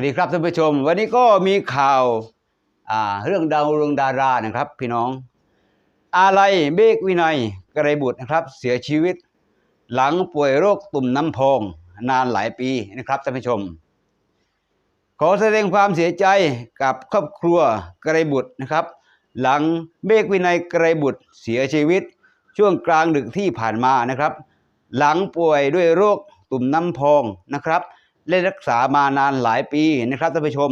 สวัสดีครับท่านผู้ชม วันนี้ก็มีข่าวาเรื่องดาวเรืองดารานะครับ พี่น้อง อะไรเบกวินัยไกรบุตรนะครับ เสียชีวิต หลังป่วยโรคตุ่มน้ำพองนานหลายปีนะครับท่านผู้ชม ขอแสดงความเสียใจกับครอบครัวไกรบุตรนะครับ หลังเบกวินัยไกรบุตรเสียชีวิต ช่วงกลางดึกที่ผ่านมานะครับ หลังป่วยด้วยโรคตุ่มน้ำพองนะครับ เล่นรักษามานานหลายปีนะครับท่านผู้ชม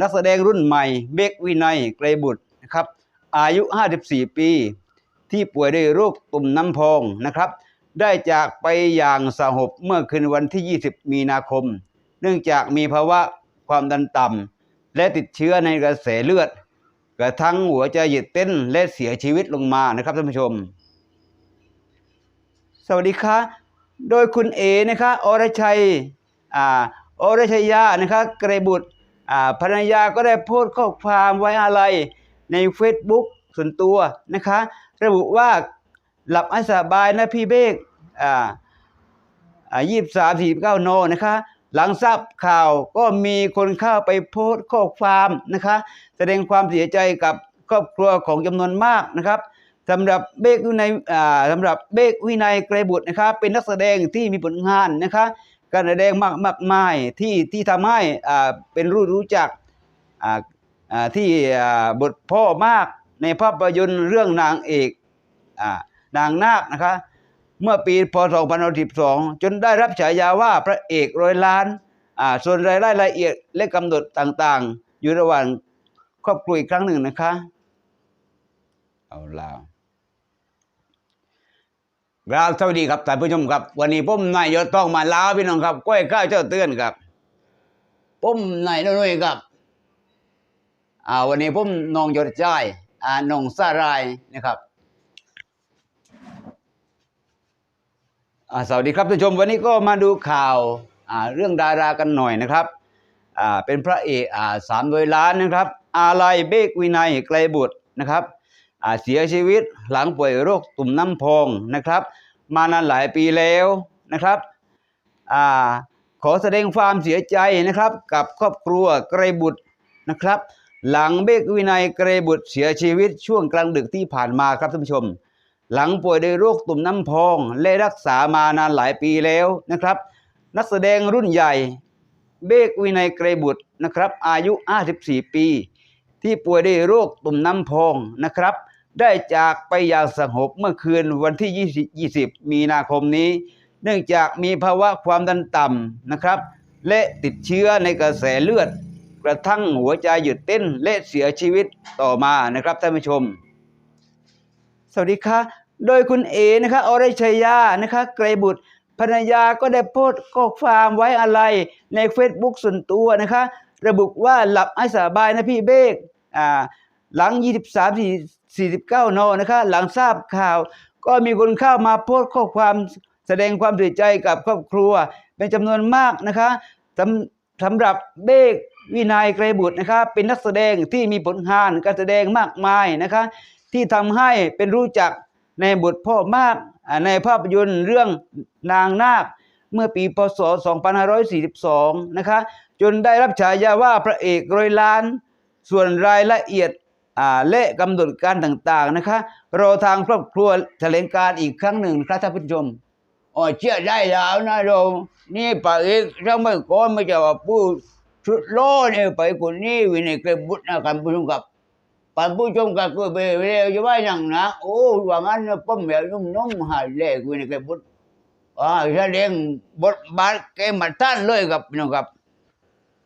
นักแสดงรุ่นใหม่เบกวินัยไกรบุตรนะครับอายุ 54 ปี ที่ป่วยด้วยโรคตุ่มน้ำพองนะครับ ได้จากไปอย่างสงบเมื่อคืนวันที่ 20 มีนาคม เนื่องจากมีภาวะความดันต่ำและติดเชื้อในกระแสเลือด กระทั่งหัวใจหยุดเต้นและเสียชีวิตลงมานะครับท่านผู้ชม สวัสดีค่ะ โดยคุณเอนะคะอรชัย อ่าอรชยานะคะไกรบุตรอ่าภรรยาก็ได้โพสต์ข้อความไว้อะไรใน Facebook ส่วนตัวนะคะ ระบุว่าหลับให้สบายนะพี่เบกอ่ายี่สามสี่เก้าโนนะคะ หลังทราบข่าวก็มีคนเข้าไปโพสต์ข้อความนะคะ แสดงความเสียใจกับครอบครัวของจำนวนมากนะครับสำหรับเบกวินัยอ่าสำหรับเบกวินัยไกรบุตรนะครับเป็นนักแสดงที่มีผลงานนะคะ การแสดงมากมากมายที่ที่ทำให้อ่าเป็นรู้รู้จักอ่าอ่าที่อ่าบทพ่อมากในภาพยนตร์เรื่องนางเอกอ่านางนาคนะคะเมื่อปีพศ2012จนได้รับฉายาว่าพระเอกร้อยล้านอ่าส่วนรายได้รายละเอียดและกำหนดต่างๆ อยู่ระหว่างครอบครัวอีกครั้งหนึ่งนะคะ เอาลา วกราบสวัสดีครับท่านผู้ชมครับ วันนี้ผมนายยศต้องมาลาวพี่น้องครับก้อยข้าวเจ้าเตือนครับผมนายน้อยครับอ่าวันนี้ผมนองยศจ้ายอ่านองสารายนะครับอ่าสวัสดีครับท่านผู้ชมวันนี้ก็มาดูข่าวอ่าเรื่องดารากันหน่อยนะครับอ่าเป็นพระเอกอ่าสามร้อยล้านนะครับ อาลัยเบกวินัยไกลบุตรนะครับ เสียชีวิตหลังป่วยโรคตุ่มน้ำพองนะครับ มานานหลายปีแล้วนะครับอขอแสดงความเสียใจนะครับ กับครอบครัวไกรบุตรนะครับ หลังเบกวินัยไกรบุตรเสียชีวิตช่วงกลางดึกที่ผ่านมาครับท่านผู้ชม หลังป่วยด้วยโรคตุ่มน้ำพอง และรักษามานานหลายปีแล้วนะครับ นักแสดงรุ่นใหญ่เบกวินัยไกรบุตรนะครับ อายุ 54 ปี ที่ป่วยด้วยโรคตุ่มน้ำพองนะครับ ได้จากไปอย่างสงบเมื่อคืนวันที่ 20 20 มีนาคมนี้ เนื่องจากมีภาวะความดันต่ำนะครับ และติดเชื้อในกระแสเลือด กระทั่งหัวใจหยุดเต้นและเสียชีวิตต่อมานะครับท่านผู้ชม สวัสดีค่ะโดยคุณเอนะคะอรชัยยานะคะไกรบุตรภรรยาก็ได้โพสต์ข้อความไว้อะไรใน Facebook ส่วนตัวนะคะ ระบุว่าหลับให้สบายนะพี่เบกอ่าหลัง 23 49 นนะคะ หลังทราบข่าว ก็มีคนเข้ามาโพสต์ข้อความแสดงความเสียใจกับครอบครัว เป็นจำนวนมากนะคะสำสำหรับเบกวินัยไกรบุตรนะคะ เป็นนักแสดงที่มีผลงานการแสดงมากมายนะคะ ที่ทำให้เป็นรู้จักในบทพ่อมากในภาพยนตร์เรื่องนางนาคเมื่อปีพศ 2542 นะคะ จนได้รับฉายาว่าพระเอกร้อยล้าน ส่วนรายละเอียด และกำหนดการต่างๆนะคะรอทางครอบครัวแถลงการอีกครั้งหนึ่งครับท่านผู้ชมอ๋อเชื่อได้แล้วนะโยมนี่ปากเอกถ้าไม่ก่อนไม่จะว่าผู้ชุดโลเนี่ยไปคนนี้วินัยเกรบุตรนะกันผู้ชมกับปันผู้ชมกับก็ไปเร็วจะว่าอย่างนะโอ้ว่างั้นป้อมแบบนุ่มๆหายแลกวินัยเกรบุตรอ่าแสดงบทบาทแกมาท่านเลยกับพี่น้องกับ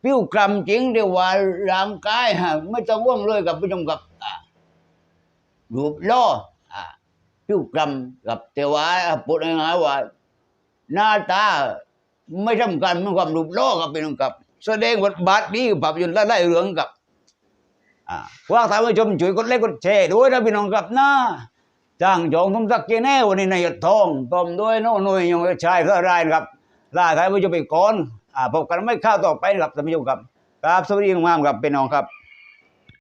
ผิวกรรมจริงเดียวว่าร่างกายฮะไม่ต้องว่องเลยกับผู้ชมกับรูปล่ออ่าผิวกรรมกับแต่ว่าพูดง่ายๆว่า หน้าตาไม่สำคัญมันความรูปโลกกับเป็นกับ แสดงบทบาทนี้ภาพยนตร์และได้เรื่องกับว่าทานผู้ชมช่วยกดไลค์กดแชร์ด้วยนะพี่น้องกับนะจ้างจองทุมสักเจแน่วันนี้นายทองต้มด้วยโน่นหน่วยยังชายเพื่อรายครับลาท่านผู้ชมไปก่อน พบกันไม่ข้าวต่อไปหลับสมิยุกับครับสวัสดีมามครับเป็นน้องครับ